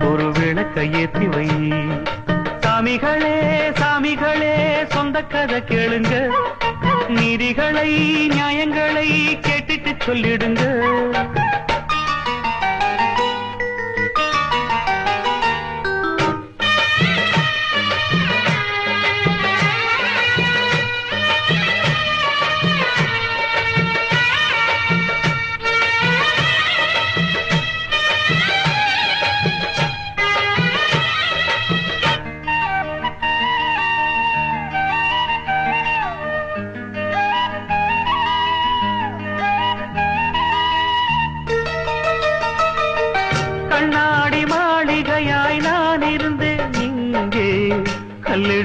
ஒரு விளக்க ஏத்தி வை. சாமிகளே சாமிகளே சொந்த கதை கேளுங்க. நீதிகளை நியாயங்களை கேட்டுட்டு சொல்லிடுங்க.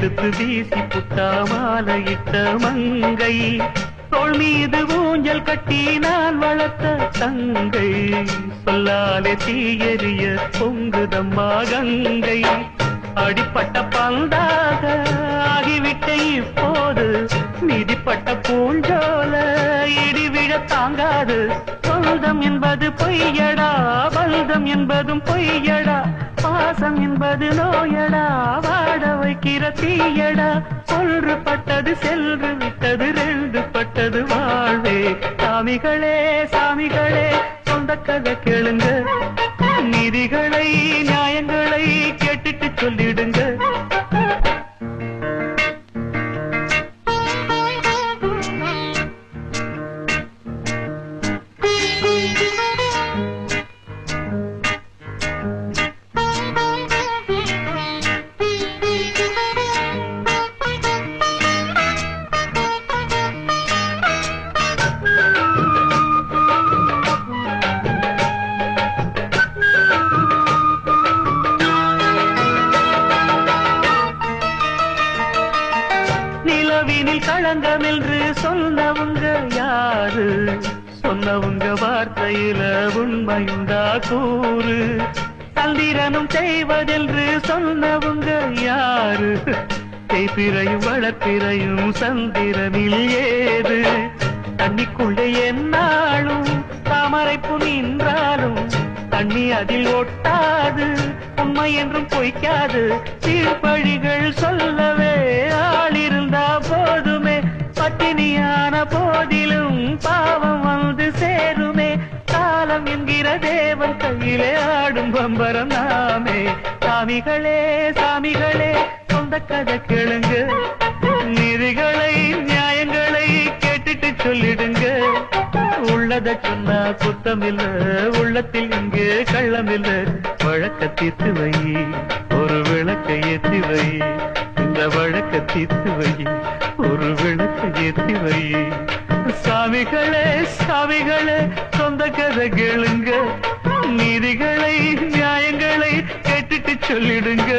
கல்லெடுத்து வீசி புட்டா மாலையிட்ட மங்கை. தோல் மீது ஊஞ்சல் கட்டி நான் வளர்த்த தங்கை. சொல்லாலே தீயறிய பொங்குதம்மா கங்கை. அடிப்பட்ட பந்தாக ஆகிவிட்ட இப்போது. மிதிப்பட்ட பூஞ்சோல இடிவிழ தாங்காது. சொந்தம் என்பது பொய்யடா பல்தம் என்பதும் பொய்யடா. பாசம் என்பது நோயடா வாட வைக்கிற தீயடா. ஒன்று பட்டது சென்று விட்டது ரெண்டு பட்டது வாழ்வே. சாமிகளே சாமிகளே சொந்த கதை கேளுங்க. நிதிகளை களங்கம் என்று சொன்னவங்க யாரு? சொன்னவங்க வார்த்தையில உண்மையுண்டா கூறு. தந்திரனும் செய்வதென்று சொன்னவங்க யாரு? தேய்பிரையும் வளர்ப்பிரையும் சந்திரனில் ஏது? தண்ணிக்குள்ளே என்னாலும் தாமரைப்பு நின்றாலும் தண்ணி அதில் ஒட்டாது. உண்மை என்றும் பொய்க்காது. சீர்பழிகள் சொல்ல காலம் என்கிற தேவன் கையிலே ஆடும் பம்பரம் நாமே. சாமிகளே சாமிகளே சொந்த கதை கேளுங்க. நிதிகளை நியாயங்களை கேட்டுட்டு சொல்லிடுங்க. உள்ளத சொன்னா குத்தமில்ல உள்ளத்தில் இங்கு கள்ளமில்ல. வழக்க தீர்த்து வை ஒரு விளக்கை ஏற்றி வை. இந்த வழக்க தீர்த்து வை ஒரு விளக்கை ஏற்றி வை. சாமிகளே சாமிகளே கதை கேளுங்க. நீதிகளை நியாயங்களை கேட்டுட்டு சொல்லிடுங்க.